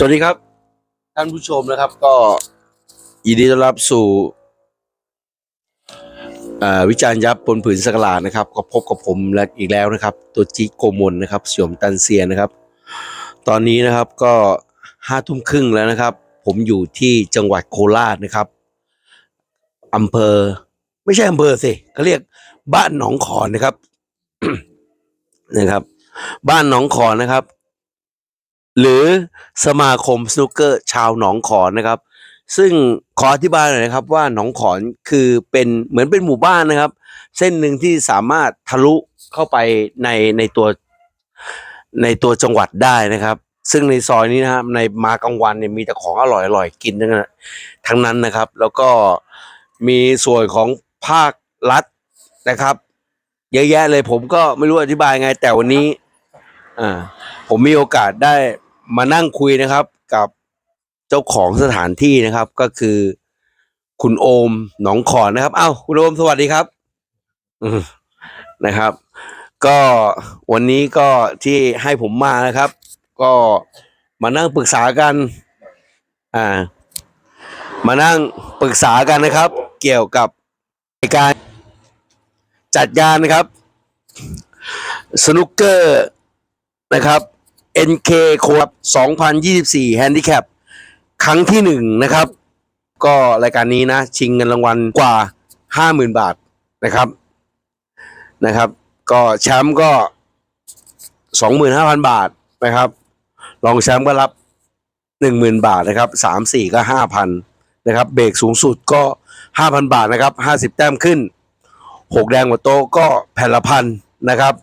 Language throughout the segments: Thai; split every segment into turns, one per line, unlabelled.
สวัสดีครับ ท่านผู้ชมนะครับ ก็ยินดีต้อนรับสู่วิจารณ์ยับปนผืนสกลาดนะครับ ก็พบกับผมและอีกแล้วนะครับ ตัวจิโกมลนะครับสยมตันเซียนะครับ ตอนนี้นะครับก็ห้าทุ่มครึ่งแล้วนะครับ ผมอยู่ที่จังหวัดโคราชนะครับอำเภอ ไม่ใช่อำเภอสิเขาเรียกบ้านหนองขอนนะครับนะครับ บ้านหนองขอนนะครับ หรือสมาคมสนุกเกอร์ชาวหนองขอนนะครับ ซึ่งขออธิบายหน่อยนะครับว่าหนองขอนคือเป็นเหมือนเป็นหมู่บ้านนะครับ เส้นหนึ่งที่สามารถทะลุเข้าไปในในตัวในตัวจังหวัดได้นะครับ ซึ่งในซอยนี้นะครับในมากลางวันเนี่ยมีแต่ของอร่อยอร่อยกินทั้งนั้นทั้งนั้นนะครับ แล้วก็มีส่วนของภาครัฐนะครับ เยอะแยะเลยผมก็ไม่รู้อธิบายไงแต่วันนี้อ่าผมมีโอกาสได้ มานั่งคุยนะครับกับเจ้าของสถานที่นะครับ ก็คือ คุณโอมหนองขอนนะครับ เอ้าคุณโอมสวัสดีครับนะครับ ก็วันนี้ก็ที่ให้ผมมานะครับ ก็มานั่งปรึกษากัน อ่า มานั่งปรึกษากันนะครับ เกี่ยวกับการจัดงานนะครับ สนุกเกอร์นะครับ NK โคบ2024 Handicap ครั้งที่หนึ่งนะครับ ก็รายการนี้นะ ชิงเงินรางวัลกว่า 50,000 บาทนะครับนะครับ ก็แชมป์ก็ 25,000 บาทนะครับรองแชมป์ก็รับ 10,000 บาทนะครับ3 4 ก็ 5,000นะครับเบรกสูงสุดก็ 5,000 บาทนะครับ 50 แต้มขึ้น 6 แดงกว่าโตก็แผ่นละพันนะครับ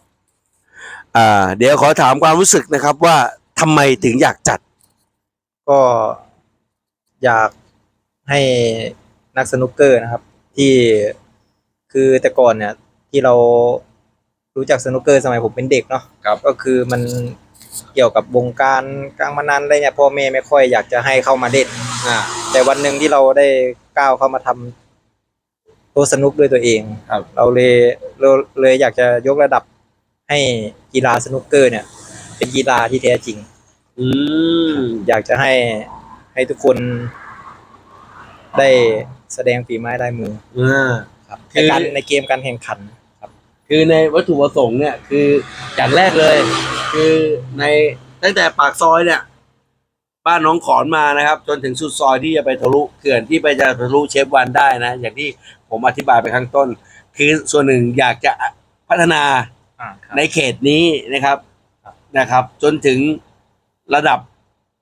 อ่าเดี๋ยวขอถามความรู้สึกนะครับว่าทำไมถึงอยากจัด
ก็อยากให้นักสนุกเกอร์นะครับ ที่คือแต่ก่อนเนี่ย ที่เรารู้จักสนุกเกอร์สมัยผมเป็นเด็กเนาะ
ครับ
ก็คือมันเกี่ยวกับวงการกลางมานานอะไรเนี่ยพ่อแม่ไม่ค่อยอยากจะให้เข้ามาเล่น
อ่า
แต่วันหนึ่งที่เราได้ก้าวเข้ามาทำตัวสนุกด้วยตัวเอง
ครับ
เราเลยเราเลยอยากจะยกระดับ ให้กีฬาสนุกเกอร์เนี่ย เป็นกีฬาที่แท้จริง
อืม
อยากจะให้ให้ทุกคนได้แสดงฝีไม้ลายมือ
อ่า
ครับ
คื
ใน
อ
การในเกมการแข่งขันครับ
คือในวัตถุประสงค์เนี่ยคืออย่างแรกเลย คือในตั้งแต่ปากซอยเนี่ย บ้านน้องขอนมานะครับ จนถึงสุดซอยที่จะไปทะลุเขื่อนที่ไปจะทะลุเชฟวันได้นะ อย่างที่ผมอธิบายไปข้างต้น คือส่วนหนึ่งอยากจะพัฒนา ในเขตนี้นะครับ
ครับ
นะครับ จนถึงระดับ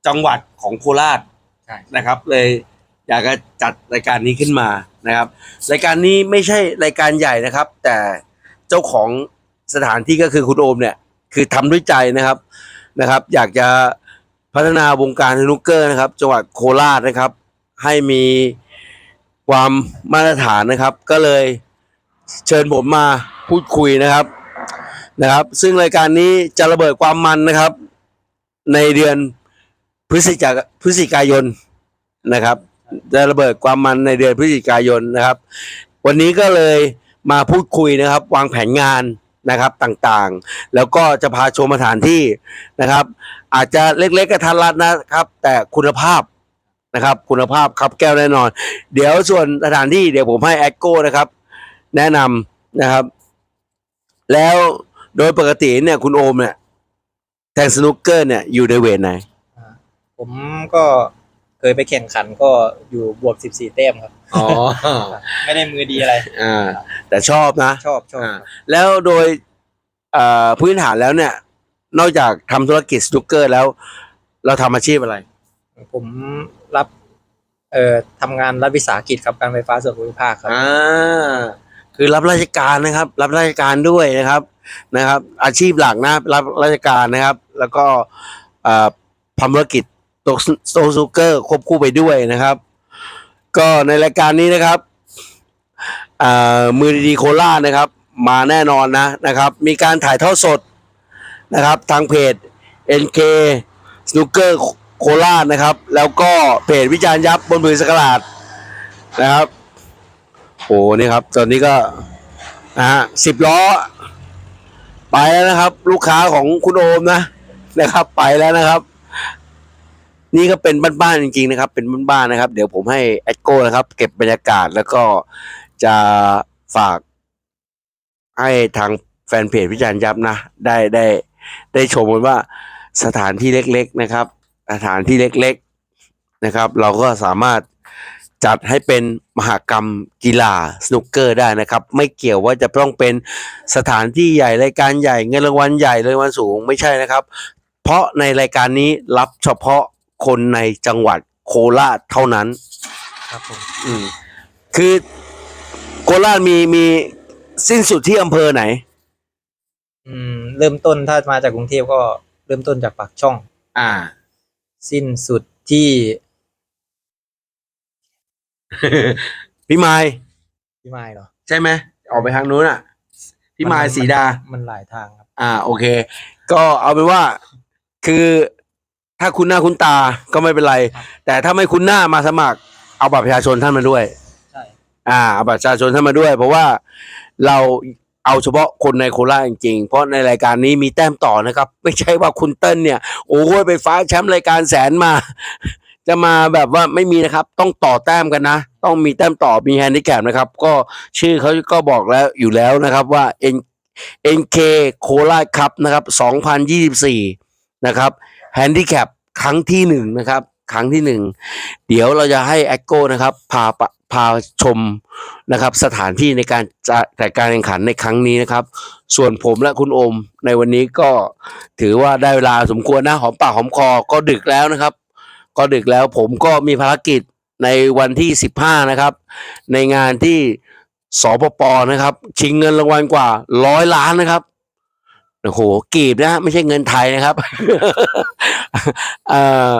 จังหวัดของโคราช
ใช่
นะครับ เลยอยากจะจัดรายการนี้ขึ้นมานะครับ รายการนี้ไม่ใช่รายการใหญ่นะครับ แต่เจ้าของสถานที่ก็คือคุณโอมเนี่ย คือทำด้วยใจนะครับนะครับ อยากจะพัฒนาวงการสนุกเกอร์นะครับ จังหวัดโคราชนะครับ ให้มีความมาตรฐานนะครับ ก็เลยเชิญผมมาพูดคุยนะครับ นะครับ ซึ่งรายการนี้จะระเบิดความมันนะครับ ในเดือนพฤศจิกาพฤศจิกายนนะครับ จะระเบิดความมันในเดือนพฤศจิกายนนะครับ วันนี้ก็เลยมาพูดคุยนะครับ วางแผนงานนะครับต่างๆ แล้วก็จะพาชมสถานที่นะครับ อาจจะเล็กๆกระทันรัดนะครับ แต่คุณภาพนะครับ คุณภาพครับแก้วแน่นอน เดี๋ยวส่วนสถานที่เดี๋ยวผมให้แอดโก้นะครับ แนะนำนะครับ แล้ว โดยปกติเนี่ยคุณโอมเนี่ยแทงสนุกเกอร์เนี่ยอยู่ในเวทไหน
ผมก็เคยไปแข่งขันก็อยู่บวก14แต้มครับ
อ๋อ
ไม่ได้มือดีอะไร
อ่า แต่ชอบนะ
ชอบชอบ
อ่าแล้วโดยเอ่อพื้นฐานแล้วเนี่ย นอกจากทำธุรกิจสนุกเกอร์แล้ว เราทำอาชีพอะไร
ผมรับ เอ่อทำงานรัฐวิสาหกิจครับการไฟฟ้าส่วนภูมิภาคครับ
อ่าคือรับราชการนะครับ รับราชการด้วยนะครับ นะครับ อาชีพหลักนะรับราชการนะครับ แล้วก็ทำธุรกิจโตะโตะสนุกเกอร์ควบคู่ไปด้วยนะครับ ก็ในรายการนี้นะครับมือดีโครานะครับ มาแน่นอนนะนะครับ มีการถ่ายทอดสดนะครับ ทางเพจ NK Snooker โคราชนะครับ แล้วก็เพจวิจารณ์ยับบนมือสกลาดนะครับโอ้นี่ครับ ตอนนี้ก็นะฮะสิบล้อ ไปแล้วนะครับ ลูกค้าของคุณโอมนะนะครับ ไปแล้วนะครับ นี่ก็เป็นบ้านๆจริงๆนะครับ เป็นบ้านๆนะครับ เดี๋ยวผมให้แอดโก้นะครับ เก็บบรรยากาศแล้วก็จะฝากให้ทางแฟนเพจวิจารณ์ยับนะ ได้ได้ได้ชมกันว่าสถานที่เล็ก ๆนะครับ สถานที่เล็ก ๆนะครับ เราก็สามารถ จัดให้เป็นมหากรรมกีฬาสนุกเกอร์ได้นะครับ ไม่เกี่ยวว่าจะต้องเป็นสถานที่ใหญ่รายการใหญ่เงินรางวัลใหญ่รางวัลสูงไม่ใช่นะครับ เพราะในรายการนี้รับเฉพาะคนในจังหวัดโคราชเท่านั้น
ครับผม
อืมคือโคราชมีมีสิ้นสุดที่อำเภอไหน
อืม เริ่มต้นถ้ามาจากกรุงเทพก็เริ่มต้นจากปากช่อง
อ่า
สิ้นสุดที่
พี่ไม้
พี่ไม้เหรอ
ใช่ไหมออกไปทางนู้นอะ พี่ไม้
มัน
สีดา
มันหลายทางครับ
อ่า โอเค ก็เอาเป็นว่า คือถ้าคุณหน้าคุณตาก็ไม่เป็นไร แต่ถ้าไม่คุณหน้ามาสมัคร เอาบัตรประชาชนท่านมาด้วย
ใช่
อ่าเอาบัตรประชาชนท่านมาด้วย เพราะว่าเราเอาเฉพาะคนในโคราชจริงๆ เพราะในรายการนี้มีแต้มต่อนะครับ ไม่ใช่ว่าคุณเติ้ลเนี่ย โอ้ยไปฟ้าแชมป์รายการแสนมา จะมาแบบว่าไม่มีนะครับ ต้องต่อแต้มกันนะ ต้องมีแต้มต่อมีแฮนดิแคปนะครับ ก็ชื่อเขาก็บอกแล้วอยู่แล้วนะครับว่า N NK โคราชครับนะครับ2024 นะครับแฮนดิแคปครั้งที่หนึ่งนะครับ ครั้งที่หนึ่งเดี๋ยวเราจะให้แอคโก้นะครับพาปะพาชมนะครับ สถานที่ในการจะจัดการแข่งขันในครั้งนี้นะครับ ส่วนผมและคุณโอมในวันนี้ก็ถือว่าได้เวลาสมควรนะหอมปากหอมคอก็ดึกแล้วนะครับ ก็ดึกแล้วผมก็มีภารกิจในวันที่ 15 นะครับ ในงานที่สปปนะครับ ชิงเงินรางวัลกว่าร้อยล้านนะครับโอ้โหกีบนะไม่ใช่เงินไทยนะครับเออ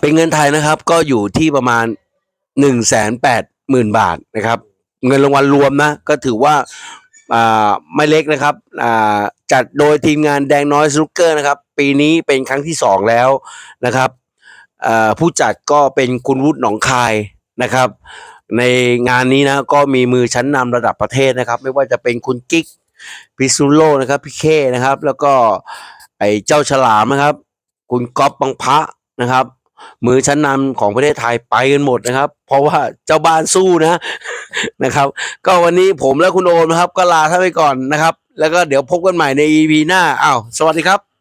เป็นเงินไทยนะครับ ก็อยู่ที่ประมาณหนึ่งแสนแปดหมื่นบาทนะครับ เงินรางวัลรวมนะ ก็ถือว่าอ่าไม่เล็กนะครับอ่า จัดโดยทีมงานแดงน้อยสนุกเกอร์นะครับ ปีนี้เป็นครั้งที่สองแล้วนะครับผู้จัดก็เป็นคุณวุฒิหนองคายนะครับ ในงานนี้นะก็มีมือชั้นนำระดับประเทศนะครับ ไม่ว่าจะเป็นคุณกิ๊กพิซุโลนะครับพี่เคนะครับ แล้วก็ไอ้เจ้าฉลามนะครับ คุณก๊อฟบังพะนะครับ มือชั้นนำของประเทศไทยไปกันหมดนะครับ เพราะว่าเจ้าบ้านสู้นะนะครับ ก็วันนี้ผมและคุณโอมนะครับ ก็ลาท่านไปก่อนนะครับ แล้วก็เดี๋ยวพบกันใหม่ใน EP หน้าอ้าวสวัสดีครับ